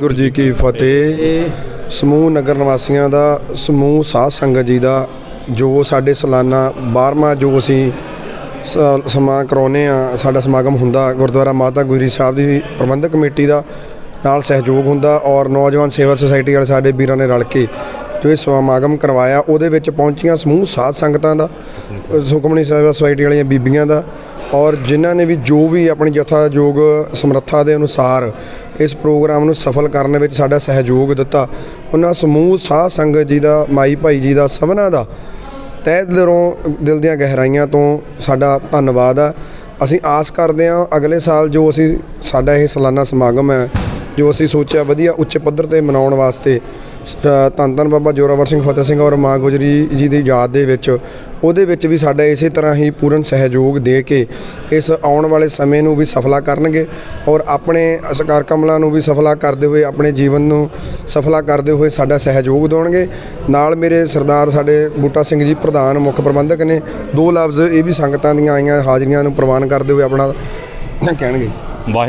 ਵਾਹਿਗੁਰੂ ਜੀ ਕੀ ਫਤਿਹ। ਸਮੂਹ ਨਗਰ ਨਿਵਾਸੀਆਂ ਦਾ, ਸਮੂਹ ਸਾਧ ਸੰਗਤ ਜੀ ਦਾ ਜੋ ਸਾਡੇ ਸਾਲਾਨਾ 12ਵਾਂ ਜੋ ਅਸੀਂ ਸ- ਸਮਾਂ ਕਰਾਉਨੇ ਆ ਸਾਡਾ ਸਮਾਗਮ ਹੁੰਦਾ ਗੁਰਦੁਆਰਾ ਮਾਤਾ ਗੁਜਰੀ ਸਾਹਿਬ ਦੀ ਪ੍ਰਬੰਧਕ ਕਮੇਟੀ ਦਾ ਨਾਲ ਸਹਿਯੋਗ ਹੁੰਦਾ ਔਰ ਨੌਜਵਾਨ ਸੇਵਾ ਸੁਸਾਇਟੀ ਵਾਲੇ ਸਾਡੇ ਵੀਰਾਂ ਨੇ ਰਲ ਕੇ ਜੋ ਇਹ ਸਮਾਗਮ ਕਰਵਾਇਆ, ਉਹਦੇ ਵਿੱਚ ਪਹੁੰਚੀਆਂ ਸਮੂਹ ਸਾਧ ਸੰਗਤਾਂ ਦਾ, ਸੁਖਮਨੀ ਸੇਵਾ ਸੁਸਾਇਟੀ ਵਾਲੀਆਂ ਬੀਬੀਆਂ ਦਾ ਔਰ ਜਿਨ੍ਹਾਂ ਨੇ ਵੀ ਜੋ ਵੀ ਆਪਣੀ ਯਥਾਯੋਗ ਸਮਰੱਥਾ ਦੇ ਅਨੁਸਾਰ ਇਸ ਪ੍ਰੋਗਰਾਮ ਨੂੰ ਸਫਲ ਕਰਨ ਵਿੱਚ ਸਾਡਾ ਸਹਿਯੋਗ ਦਿੱਤਾ, ਉਹਨਾਂ ਸਮੂਹ ਸਾਧ ਸੰਗਤ ਜੀ ਦਾ, ਮਾਈ ਭਾਈ ਜੀ ਦਾ, ਸਭਨਾਂ ਦਾ ਤਹਿ ਦਿਲੋਂ ਦਿਲ ਦੀਆਂ ਗਹਿਰਾਈਆਂ ਤੋਂ ਸਾਡਾ ਧੰਨਵਾਦ ਆ। ਅਸੀਂ ਆਸ ਕਰਦੇ ਹਾਂ ਅਗਲੇ ਸਾਲ ਜੋ ਅਸੀਂ ਸਾਡਾ ਇਹ ਸਾਲਾਨਾ ਸਮਾਗਮ ਹੈ, ਜੋ ਅਸੀਂ ਸੋਚਿਆ ਵਧੀਆ ਉੱਚ ਪੱਧਰ ਤੇ ਮਨਾਉਣ ਵਾਸਤੇ ਧੰਨ ਧੰਨ ਬਾਬਾ ਜੋਰਾਵਰ ਸਿੰਘ, ਫਤਿਹ ਸਿੰਘ ਔਰ ਮਾਂ ਗੁਜਰੀ ਜੀ ਦੀ ਯਾਦ ਦੇ ਵਿੱਚ, ਉਹਦੇ ਵਿੱਚ ਵੀ ਸਾਡਾ ਇਸੇ ਤਰ੍ਹਾਂ ਹੀ ਪੂਰਨ ਸਹਿਯੋਗ ਦੇ ਕੇ ਇਸ ਆਉਣ ਵਾਲੇ ਸਮੇਂ ਨੂੰ ਵੀ ਸਫਲਾ ਕਰਨਗੇ ਔਰ ਆਪਣੇ ਅਸਕਾਰ ਕਮਲਾਂ ਨੂੰ ਵੀ ਸਫਲਾ ਕਰਦੇ ਹੋਏ, ਆਪਣੇ ਜੀਵਨ ਨੂੰ ਸਫਲਾ ਕਰਦੇ ਹੋਏ ਸਾਡਾ ਸਹਿਯੋਗ ਦੇਣਗੇ। ਨਾਲ ਮੇਰੇ ਸਰਦਾਰ ਸਾਡੇ ਬੂਟਾ ਸਿੰਘ ਜੀ ਪ੍ਰਧਾਨ ਮੁੱਖ ਪ੍ਰਬੰਧਕ ਨੇ, ਦੋ ਲਫ਼ਜ਼ ਇਹ ਵੀ ਸੰਗਤਾਂ ਦੀਆਂ ਆਈਆਂ, ਹਾਜ਼ਰੀਆਂ ਨੂੰ ਪ੍ਰਵਾਨ ਕਰਦੇ ਹੋਏ ਆਪਣਾ ਕਹਿਣਗੇ। ਵਾਹਿਗੁਰੂ